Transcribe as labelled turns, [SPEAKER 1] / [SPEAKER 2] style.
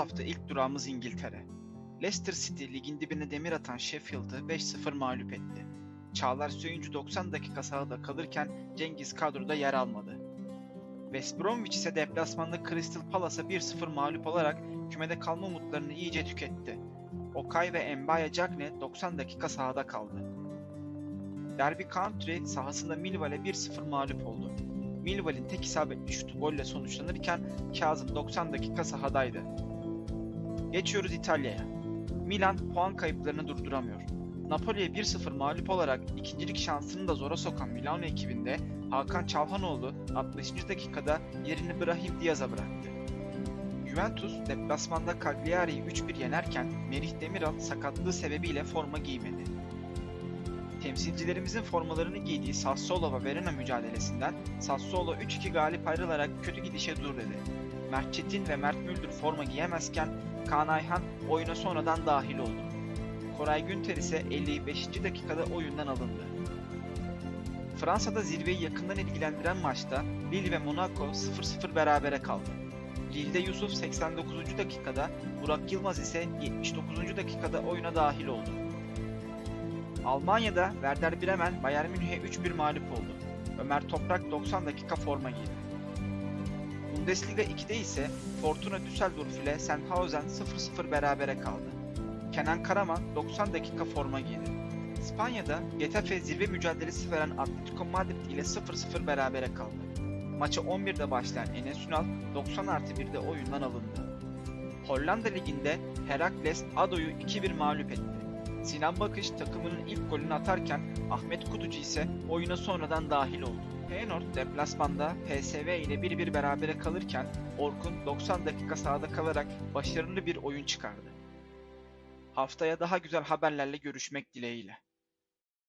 [SPEAKER 1] hafta ilk durağımız İngiltere. Leicester City ligin dibine demir atan Sheffield'ı 5-0 mağlup etti. Çağlar Söyüncü 90 dakika sahada kalırken Cengiz kadroda yer almadı. West Bromwich ise deplasmanda Crystal Palace'a 1-0 mağlup olarak kümede kalma umutlarını iyice tüketti. Okay ve Mbaya Cagne 90 dakika sahada kaldı. Derby County sahasında Millwall'e 1-0 mağlup oldu. Millwall'in tek isabetli şutu golle sonuçlanırken Kazım 90 dakika sahadaydı. Geçiyoruz İtalya'ya. Milan puan kayıplarını durduramıyor. Napoli'ye 1-0 mağlup olarak ikincilik şansını da zora sokan Milano ekibinde Hakan Çalhanoğlu 60. dakikada yerini Brahim Diaz'a bıraktı. Juventus deplasmanda Cagliari'yi 3-1 yenerken Merih Demiral sakatlığı sebebiyle forma giymedi. Temsilcilerimizin formalarını giydiği Sassuolo ve Verona mücadelesinden Sassuolo 3-2 galip ayrılarak kötü gidişe dur dedi. Mert Çetin ve Mert Müldür forma giyemezken Kaan Ayhan oyuna sonradan dahil oldu. Koray Günter ise 55. dakikada oyundan alındı. Fransa'da zirveyi yakından ilgilendiren maçta Lille ve Monaco 0-0 berabere kaldı. Lille'de Yusuf 89. dakikada, Burak Yılmaz ise 79. dakikada oyuna dahil oldu. Almanya'da Werder Bremen Bayern Münih'e 3-1 mağlup oldu. Ömer Toprak 90 dakika forma giydi. Bundesliga 2'de ise Fortuna Düsseldorf ile Sandhausen 0-0 berabere kaldı. Kenan Karaman 90 dakika forma giydi. İspanya'da Getafe zirve mücadelesi veren Atletico Madrid ile 0-0 berabere kaldı. Maça 11'de başlayan Enes Ünal 90 artı 1'de oyundan alındı. Hollanda Ligi'nde Herakles Ado'yu 2-1 mağlup etti. Sinan Bakış takımının ilk golünü atarken Ahmet Kutucu ise oyuna sonradan dahil oldu. Feyenoord deplasmanda PSV ile 1-1 berabere kalırken Orkun 90 dakika sahada kalarak başarılı bir oyun çıkardı. Haftaya daha güzel haberlerle görüşmek dileğiyle.